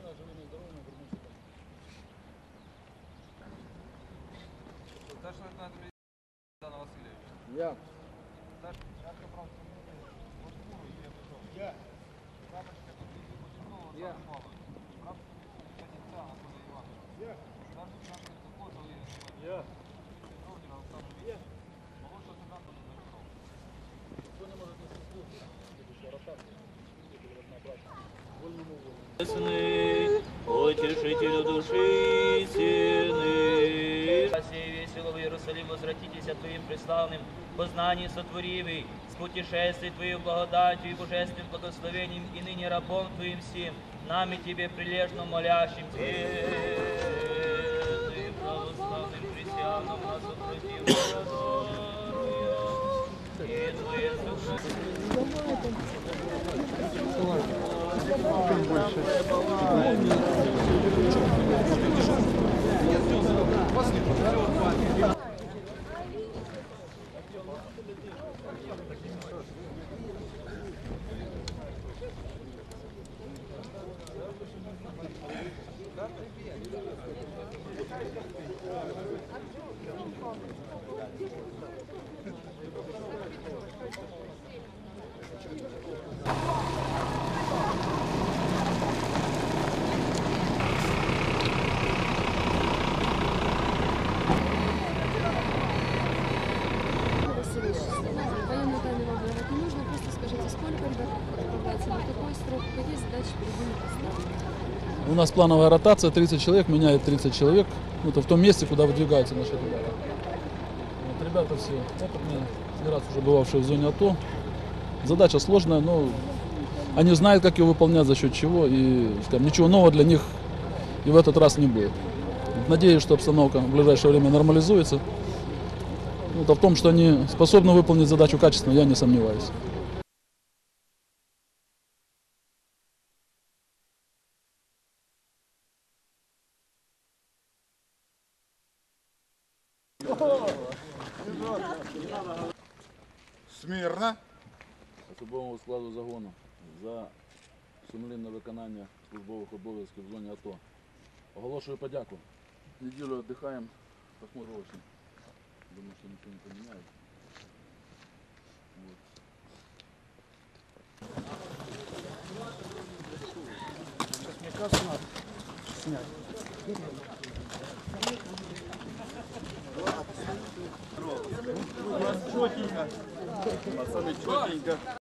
спокойно, живыми, здоровыми вернуться домой. Старший лейтенант Дана Васильевич. Я. Старший лейтенант я пришел. Я. Прапорщик Петрий Почернова Я. Александр Павлович. Прапорщик Янинца Анатолий Иванович. Я. Старший лейтенант Киркаков Валерий Николаевич. Я. Родин Александр Викторович. Молодший лейтенант Дозорков. Кто не может нести службу? Следующая ротация. Или разнообразие. Вольному волю. Утешителю души сильный. Спаси весело в Иерусалим, возвратитесь от Твоим преславным, познание сотворивый, с путешествий Твоих благодатью и божественным благословением, и ныне рабом Твоим всем, нами Тебе прилежно молящим, Бедным православным христианам нас опротив, и Твоим душам. Васильевич, военную тайну сколько ребят отправляется, на какой срок, какие задачи перед ними поставлены. У нас плановая ротация, 30 человек, меняет 30 человек. Ну, это в том месте, куда выдвигаются наши ребята. Вот, ребята все опытные, не раз уже бывавшие в зоне АТО. Задача сложная, но они знают, как ее выполнять, за счет чего. И скажем, ничего нового для них и в этот раз не будет. Надеюсь, что обстановка в ближайшее время нормализуется. Вот, а в том, что они способны выполнить задачу качественно, я не сомневаюсь. Смірно. особового складу загону за сумлінне виконання службових обов'язків в зоні АТО. Оголошую подяку. Неділю віддихаємо, посмотрочно. Думаю, що нічого не поміняють. Вот. Сейчас мне кажется, надо снять. Четенько. Пацаны, четенько.